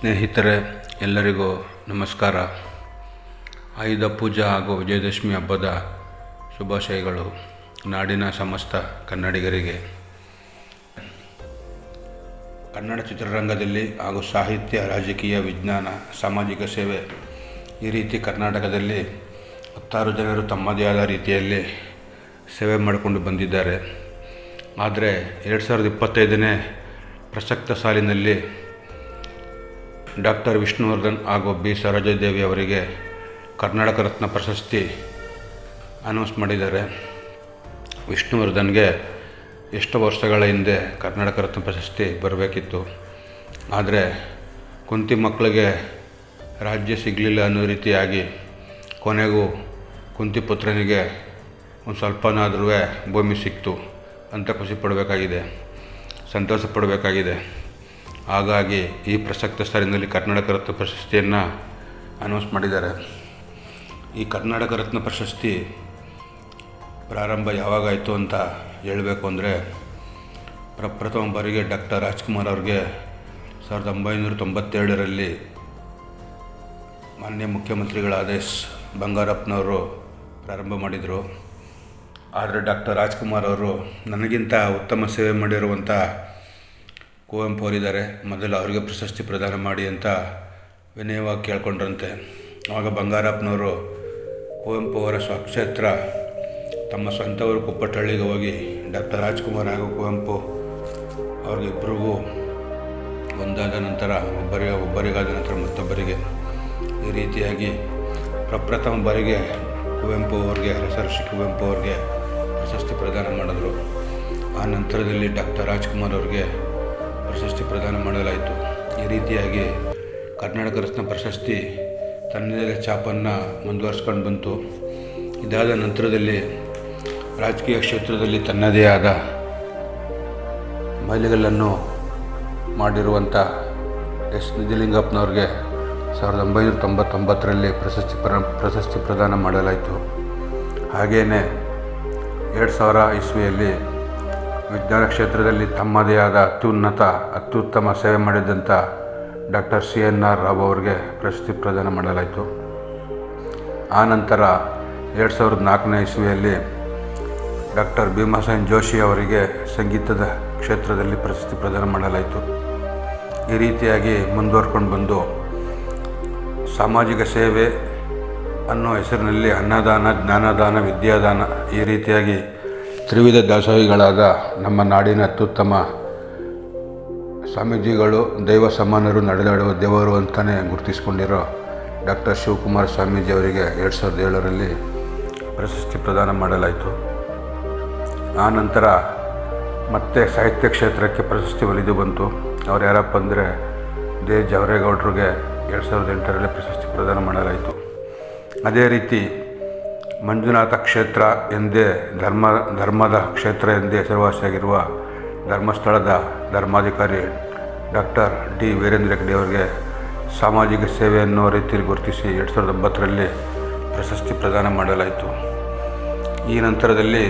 ಸ್ನೇಹಿತರೆ, ಎಲ್ಲರಿಗೂ ನಮಸ್ಕಾರ. ಆಯುಧ ಪೂಜಾ ಹಾಗೂ ವಿಜಯದಶಮಿ ಹಬ್ಬದ ಶುಭಾಶಯಗಳು ನಾಡಿನ ಸಮಸ್ತ ಕನ್ನಡಿಗರಿಗೆ. ಕನ್ನಡ ಚಿತ್ರರಂಗದಲ್ಲಿ ಹಾಗೂ ಸಾಹಿತ್ಯ, ರಾಜಕೀಯ, ವಿಜ್ಞಾನ, ಸಾಮಾಜಿಕ ಸೇವೆ ಈ ರೀತಿ ಕರ್ನಾಟಕದಲ್ಲಿ ಹತ್ತಾರು ಜನರು ತಮ್ಮದೇ ಆದ ರೀತಿಯಲ್ಲಿ ಸೇವೆ ಮಾಡಿಕೊಂಡು ಬಂದಿದ್ದಾರೆ. ಆದರೆ ಎರಡು ಸಾವಿರದ ಇಪ್ಪತ್ತೈದನೇ ಪ್ರಸಕ್ತ ಸಾಲಿನಲ್ಲಿ ಡಾಕ್ಟರ್ ವಿಷ್ಣುವರ್ಧನ್ ಹಾಗೂ ಬಿ ಸರೋಜಾದೇವಿ ಅವರಿಗೆ ಕರ್ನಾಟಕ ರತ್ನ ಪ್ರಶಸ್ತಿ ಅನೌನ್ಸ್ ಮಾಡಿದ್ದಾರೆ. ವಿಷ್ಣುವರ್ಧನ್ಗೆ ಎಷ್ಟು ವರ್ಷಗಳ ಹಿಂದೆ ಕರ್ನಾಟಕ ರತ್ನ ಪ್ರಶಸ್ತಿ ಬರಬೇಕಿತ್ತು. ಆದರೆ ಕುಂತಿ ಮಕ್ಕಳಿಗೆ ರಾಜ್ಯ ಸಿಗಲಿಲ್ಲ ಅನ್ನೋ ರೀತಿಯಾಗಿ ಕೊನೆಗೂ ಕುಂತಿ ಪುತ್ರನಿಗೆ ಒಂದು ಸ್ವಲ್ಪನಾದ್ರೂ ಭೂಮಿ ಸಿಕ್ತು ಅಂತ ಖುಷಿ ಪಡಬೇಕಾಗಿದೆ, ಸಂತೋಷ ಪಡಬೇಕಾಗಿದೆ. ಹಾಗಾಗಿ ಈ ಪ್ರಸಕ್ತ ಸಾಲಿನಲ್ಲಿ ಕರ್ನಾಟಕ ರತ್ನ ಪ್ರಶಸ್ತಿಯನ್ನು ಅನೌನ್ಸ್ ಮಾಡಿದ್ದಾರೆ. ಈ ಕರ್ನಾಟಕ ರತ್ನ ಪ್ರಶಸ್ತಿ ಪ್ರಾರಂಭ ಯಾವಾಗಾಯಿತು ಅಂತ ಹೇಳಬೇಕು ಅಂದರೆ ಪ್ರಪ್ರಥಮ ಬಾರಿಗೆ ಡಾಕ್ಟರ್ ರಾಜ್ಕುಮಾರ್ ಅವ್ರಿಗೆ ಸಾವಿರದ ಒಂಬೈನೂರ ತೊಂಬತ್ತೆರಡರಲ್ಲಿ ಮಾನ್ಯ ಮುಖ್ಯಮಂತ್ರಿಗಳ ಆದೇಶ್ ಬಂಗಾರಪ್ಪನವರು ಪ್ರಾರಂಭ ಮಾಡಿದರು. ಆದರೆ ಡಾಕ್ಟರ್ ರಾಜ್ಕುಮಾರ್ ಅವರು ನನಗಿಂತ ಉತ್ತಮ ಸೇವೆ ಮಾಡಿರುವಂಥ ಕುವೆಂಪು ಅವರಿದ್ದಾರೆ ಮೊದಲು ಅವರಿಗೆ ಪ್ರಶಸ್ತಿ ಪ್ರದಾನ ಮಾಡಿ ಅಂತ ವಿನಯವಾಗಿ ಕೇಳ್ಕೊಂಡ್ರಂತೆ. ಆವಾಗ ಬಂಗಾರಪ್ಪನವರು ಕುವೆಂಪು ಅವರ ಸ್ವಕ್ಷೇತ್ರ ತಮ್ಮ ಸ್ವಂತವರು ಕುಪ್ಪಟ್ಟಹಳ್ಳಿಗೆ ಹೋಗಿ ಡಾಕ್ಟರ್ ರಾಜ್ಕುಮಾರ್ ಹಾಗೂ ಕುವೆಂಪು ಅವ್ರಿಗಿಬ್ಬರಿಗೂ ಒಂದಾದ ನಂತರ ಒಬ್ಬರಿಗೆ ಒಬ್ಬರಿಗಾದ ನಂತರ ಮತ್ತೊಬ್ಬರಿಗೆ ಈ ರೀತಿಯಾಗಿ ಪ್ರಪ್ರಥಮ ಬಾರಿಗೆ ಕುವೆಂಪು ಅವ್ರಿಗೆ ಹೆಸರು ಕುವೆಂಪು ಅವ್ರಿಗೆ ಪ್ರಶಸ್ತಿ ಪ್ರದಾನ ಮಾಡಿದ್ರು. ಆ ನಂತರದಲ್ಲಿ ಡಾಕ್ಟರ್ ರಾಜ್ಕುಮಾರ್ ಅವ್ರಿಗೆ ಪ್ರಶಸ್ತಿ ಪ್ರದಾನ ಮಾಡಲಾಯಿತು. ಈ ರೀತಿಯಾಗಿ ಕರ್ನಾಟಕ ರತ್ನ ಪ್ರಶಸ್ತಿ ತನ್ನದೇ ಛಾಪನ್ನು ಮುಂದುವರಿಸ್ಕೊಂಡು ಬಂತು. ಇದಾದ ನಂತರದಲ್ಲಿ ರಾಜಕೀಯ ಕ್ಷೇತ್ರದಲ್ಲಿ ತನ್ನದೇ ಆದ ಮೈಲಿಗಲ್ಲನ್ನು ಮಾಡಿರುವಂಥ ಎಸ್ ನಿಜಲಿಂಗಪ್ಪನವ್ರಿಗೆ ಸಾವಿರದ ಒಂಬೈನೂರ ತೊಂಬತ್ತೊಂಬತ್ತರಲ್ಲಿ ಪ್ರಶಸ್ತಿ ಪ್ರ, ಪ್ರಶಸ್ತಿ ಪ್ರದಾನ ಮಾಡಲಾಯಿತು. ಹಾಗೆಯೇ ಎರಡು ಸಾವಿರ ಇಸ್ವಿಯಲ್ಲಿ ವಿಜ್ಞಾನ ಕ್ಷೇತ್ರದಲ್ಲಿ ತಮ್ಮದೇ ಆದ ಅತ್ಯುನ್ನತ, ಅತ್ಯುತ್ತಮ ಸೇವೆ ಮಾಡಿದಂಥ doctor C N R Rao ಅವರಿಗೆ ಪ್ರಶಸ್ತಿ ಪ್ರದಾನ ಮಾಡಲಾಯಿತು. ಆ ನಂತರ ಎರಡು ಸಾವಿರದ ನಾಲ್ಕನೇ ಇಸ್ವಿಯಲ್ಲಿ ಡಾಕ್ಟರ್ ಭೀಮಸೇನ್ ಜೋಶಿ ಅವರಿಗೆ ಸಂಗೀತದ ಕ್ಷೇತ್ರದಲ್ಲಿ ಪ್ರಶಸ್ತಿ ಪ್ರದಾನ ಮಾಡಲಾಯಿತು. ಈ ರೀತಿಯಾಗಿ ಮುಂದುವರ್ಕೊಂಡು ಬಂದು ಸಾಮಾಜಿಕ ಸೇವೆ ಅನ್ನೋ ಹೆಸರಿನಲ್ಲಿ ಅನ್ನದಾನ, ಜ್ಞಾನದಾನ, ವಿದ್ಯಾದಾನ ಈ ರೀತಿಯಾಗಿ ತ್ರಿವಿಧ ದಾಸೋಹಿಗಳಾದ ನಮ್ಮ ನಾಡಿನ ಅತ್ಯುತ್ತಮ ಸ್ವಾಮೀಜಿಗಳು, ದೈವ ಸಮಾನರು, ನಡೆದಾಡುವ ದೇವರು ಅಂತಲೇ ಗುರುತಿಸಿಕೊಂಡಿರೋ ಡಾಕ್ಟರ್ ಶಿವಕುಮಾರ ಸ್ವಾಮೀಜಿ ಅವರಿಗೆ ಎರಡು ಸಾವಿರದ ಏಳರಲ್ಲಿ ಪ್ರಶಸ್ತಿ ಪ್ರದಾನ ಮಾಡಲಾಯಿತು. ಆ ನಂತರ ಮತ್ತೆ ಸಾಹಿತ್ಯ ಕ್ಷೇತ್ರಕ್ಕೆ ಪ್ರಶಸ್ತಿ ಒಲಿದು ಬಂತು. ಅವ್ರು ಯಾರಪ್ಪ ಅಂದರೆ ದೇ. ಜವರೇಗೌಡರಿಗೆ ಎರಡು ಸಾವಿರದ ಎಂಟರಲ್ಲಿ ಪ್ರಶಸ್ತಿ ಪ್ರದಾನ ಮಾಡಲಾಯಿತು. ಅದೇ ರೀತಿ ಮಂಜುನಾಥ ಕ್ಷೇತ್ರ ಎಂದೇ ಧರ್ಮ, ಧರ್ಮದ ಕ್ಷೇತ್ರ ಎಂದೇ ಹೆಸರುವಾಸಿಯಾಗಿರುವ ಧರ್ಮಸ್ಥಳದ ಧರ್ಮಾಧಿಕಾರಿ ಡಾಕ್ಟರ್ ಡಿ ವೀರೇಂದ್ರ ಹೆಗ್ಡೆ ಅವರಿಗೆ ಸಾಮಾಜಿಕ ಸೇವೆ ಅನ್ನೋ ರೀತಿಯಲ್ಲಿ ಗುರುತಿಸಿ ಎರಡು ಸಾವಿರದ ಒಂಬತ್ತರಲ್ಲಿ ಪ್ರಶಸ್ತಿ ಪ್ರದಾನ ಮಾಡಲಾಯಿತು. ಈ ನಂತರದಲ್ಲಿ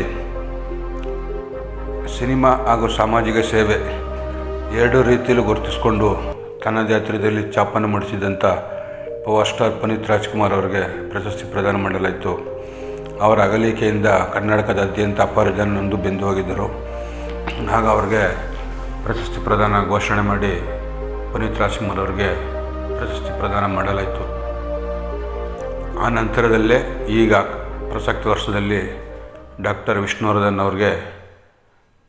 ಸಿನಿಮಾ ಹಾಗೂ ಸಾಮಾಜಿಕ ಸೇವೆ ಎರಡು ರೀತಿಯಲ್ಲಿ ಗುರುತಿಸಿಕೊಂಡು ತನ್ನದೇ ಹತ್ತಿರದಲ್ಲಿ ಚಾಪನ ಮಾಡಿಸಿದಂಥ ಪವರ್ ಸ್ಟಾರ್ ಪುನೀತ್ ರಾಜ್ಕುಮಾರ್ ಅವರಿಗೆ ಪ್ರಶಸ್ತಿ ಪ್ರದಾನ ಮಾಡಲಾಯಿತು. ಅವರ ಅಗಲಿಕೆಯಿಂದ ಕರ್ನಾಟಕದಾದ್ಯಂತ ಅಪಾರ ಜನನೊಂದು ಬೆಂದು ಹೋಗಿದ್ದರು. ಆಗ ಅವ್ರಿಗೆ ಪ್ರಶಸ್ತಿ ಪ್ರದಾನ ಘೋಷಣೆ ಮಾಡಿ ಪುನೀತ್ ರಾಜ್ಕುಮಾರ್ ಅವರಿಗೆ ಪ್ರಶಸ್ತಿ ಪ್ರದಾನ ಮಾಡಲಾಯಿತು. ಆ ನಂತರದಲ್ಲೇ ಈಗ ಪ್ರಸಕ್ತ ವರ್ಷದಲ್ಲಿ ಡಾಕ್ಟರ್ ವಿಷ್ಣುವರ್ಧನ್ ಅವ್ರಿಗೆ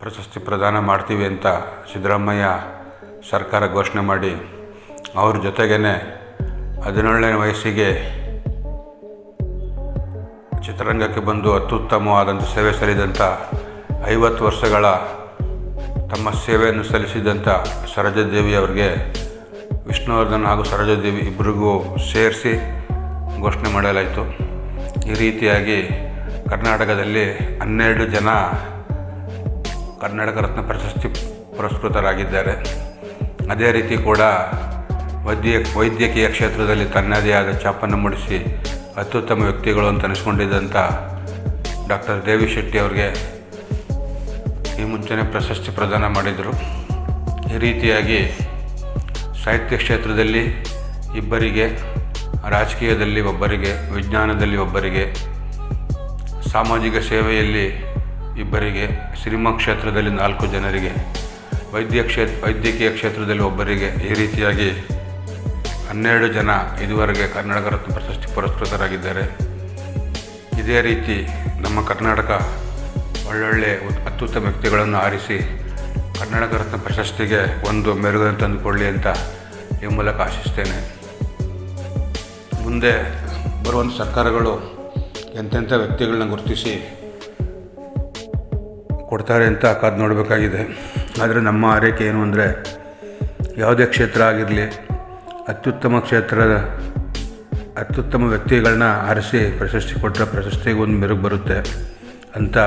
ಪ್ರಶಸ್ತಿ ಪ್ರದಾನ ಮಾಡ್ತೀವಿ ಅಂತ ಸಿದ್ದರಾಮಯ್ಯ ಸರ್ಕಾರ ಘೋಷಣೆ ಮಾಡಿ, ಅವ್ರ ಜೊತೆಗೇ ಹದಿನೇಳನೇ ವಯಸ್ಸಿಗೆ ಚಿತ್ರರಂಗಕ್ಕೆ ಬಂದು ಅತ್ಯುತ್ತಮವಾದಂಥ ಸೇವೆ ಸಲ್ಲಿದಂಥ ಐವತ್ತು ವರ್ಷಗಳ ತಮ್ಮ ಸೇವೆಯನ್ನು ಸಲ್ಲಿಸಿದಂಥ ಸರೋಜಾದೇವಿ ಅವರಿಗೆ, ವಿಷ್ಣುವರ್ಧನ್ ಹಾಗೂ ಸರೋಜಾದೇವಿ ಇಬ್ಬರಿಗೂ ಸೇರಿಸಿ ಘೋಷಣೆ ಮಾಡಲಾಯಿತು. ಈ ರೀತಿಯಾಗಿ ಕರ್ನಾಟಕದಲ್ಲಿ ಹನ್ನೆರಡು ಜನ ಕರ್ನಾಟಕ ರತ್ನ ಪ್ರಶಸ್ತಿ ಪುರಸ್ಕೃತರಾಗಿದ್ದಾರೆ. ಅದೇ ರೀತಿ ಕೂಡ ವೈದ್ಯ ವೈದ್ಯಕೀಯ ಕ್ಷೇತ್ರದಲ್ಲಿ ತನ್ನದೇ ಆದ ಛಾಪನ್ನು ಮೂಡಿಸಿ ಅತ್ಯುತ್ತಮ ವ್ಯಕ್ತಿಗಳು ಅಂತ ಅನಿಸ್ಕೊಂಡಿದ್ದಂಥ ಡಾಕ್ಟರ್ ದೇವಿ ಶೆಟ್ಟಿ ಅವ್ರಿಗೆ ಈ ಮುಂಚೆನೇ ಪ್ರಶಸ್ತಿ ಪ್ರದಾನ ಮಾಡಿದರು. ಈ ರೀತಿಯಾಗಿ ಸಾಹಿತ್ಯ ಕ್ಷೇತ್ರದಲ್ಲಿ ಇಬ್ಬರಿಗೆ, ರಾಜಕೀಯದಲ್ಲಿ ಒಬ್ಬರಿಗೆ, ವಿಜ್ಞಾನದಲ್ಲಿ ಒಬ್ಬರಿಗೆ, ಸಾಮಾಜಿಕ ಸೇವೆಯಲ್ಲಿ ಇಬ್ಬರಿಗೆ, ಸಿನಿಮಾ ಕ್ಷೇತ್ರದಲ್ಲಿ ನಾಲ್ಕು ಜನರಿಗೆ, ವೈದ್ಯ ಕ್ಷೇತ್ರ ವೈದ್ಯಕೀಯ ಕ್ಷೇತ್ರದಲ್ಲಿ ಒಬ್ಬರಿಗೆ ಈ ರೀತಿಯಾಗಿ ಹನ್ನೆರಡು ಜನ ಇದುವರೆಗೆ ಕರ್ನಾಟಕ ರತ್ನ ಪ್ರಶಸ್ತಿ ಪುರಸ್ಕೃತರಾಗಿದ್ದಾರೆ. ಇದೇ ರೀತಿ ನಮ್ಮ ಕರ್ನಾಟಕ ಒಳ್ಳೊಳ್ಳೆ ಅತ್ಯುತ್ತಮ ವ್ಯಕ್ತಿಗಳನ್ನು ಆರಿಸಿ ಕರ್ನಾಟಕ ರತ್ನ ಪ್ರಶಸ್ತಿಗೆ ಒಂದು ಮೆರುಗನ್ನು ತಂದುಕೊಳ್ಳಿ ಅಂತ ಈ ಮೂಲಕ ಆಶಿಸ್ತೇನೆ. ಮುಂದೆ ಬರುವಂಥ ಸರ್ಕಾರಗಳು ಎಂತೆಂಥ ವ್ಯಕ್ತಿಗಳನ್ನ ಗುರುತಿಸಿ ಕೊಡ್ತಾರೆ ಅಂತ ಕಾದು ನೋಡಬೇಕಾಗಿದೆ. ಆದರೆ ನಮ್ಮ ಆರೈಕೆ ಏನು ಅಂದರೆ ಯಾವುದೇ ಕ್ಷೇತ್ರ ಆಗಿರಲಿ ಅತ್ಯುತ್ತಮ ಕ್ಷೇತ್ರದ, ಅತ್ಯುತ್ತಮ ವ್ಯಕ್ತಿಗಳನ್ನ ಆರಿಸಿ ಪ್ರಶಸ್ತಿ ಕೊಟ್ಟರೆ ಪ್ರಶಸ್ತಿಗೆ ಒಂದು ಮೆರುಗು ಬರುತ್ತೆ ಅಂತ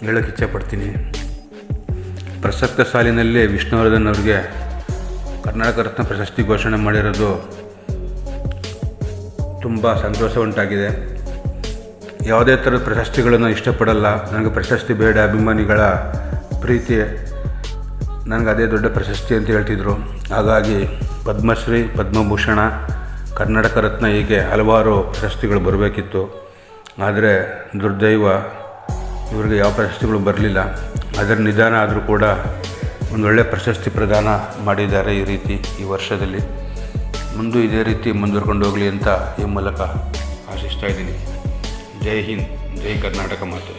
ಹೇಳೋಕ್ಕೆ ಇಚ್ಛೆಪಡ್ತೀನಿ ಪ್ರಸಕ್ತ ಸಾಲಿನಲ್ಲಿ ವಿಷ್ಣುವರ್ಧನ್ ಅವರಿಗೆ ಕರ್ನಾಟಕ ರತ್ನ ಪ್ರಶಸ್ತಿ ಘೋಷಣೆ ಮಾಡಿರೋದು ತುಂಬ ಸಂತೋಷ ಉಂಟಾಗಿದೆ. ಯಾವುದೇ ಥರದ ಪ್ರಶಸ್ತಿಗಳನ್ನು ಇಷ್ಟಪಡಲ್ಲ. ನನಗೆ ಪ್ರಶಸ್ತಿ ಬೇಡ, ಅಭಿಮಾನಿಗಳ ಪ್ರೀತಿ, ನನಗೆ ಅದೇ ದೊಡ್ಡ ಪ್ರಶಸ್ತಿ ಅಂತ ಹೇಳ್ತಿದ್ರು. ಹಾಗಾಗಿ ಪದ್ಮಶ್ರೀ, ಪದ್ಮಭೂಷಣ ಕರ್ನಾಟಕ ರತ್ನ ಹೀಗೆ ಹಲವಾರು ಪ್ರಶಸ್ತಿಗಳು ಬರಬೇಕಿತ್ತು. ಆದರೆ ದುರ್ದೈವ ಇವರಿಗೆ ಯಾವ ಪ್ರಶಸ್ತಿಗಳು ಬರಲಿಲ್ಲ. ಅದರ ನಿಧಾನ ಆದರೂ ಕೂಡ ಒಂದೊಳ್ಳೆ ಪ್ರಶಸ್ತಿ ಪ್ರದಾನ ಮಾಡಿದ್ದಾರೆ ಈ ರೀತಿ ಈ ವರ್ಷದಲ್ಲಿ. ಮುಂದೆ ಇದೇ ರೀತಿ ಮುಂದುವರ್ಕೊಂಡು ಹೋಗಲಿ ಅಂತ ಈ ಮೂಲಕ ಆಶಿಸ್ತಾ ಇದ್ದೀನಿ. ಜೈ ಹಿಂದ್, ಜೈ ಕರ್ನಾಟಕ ಮಾತೆ.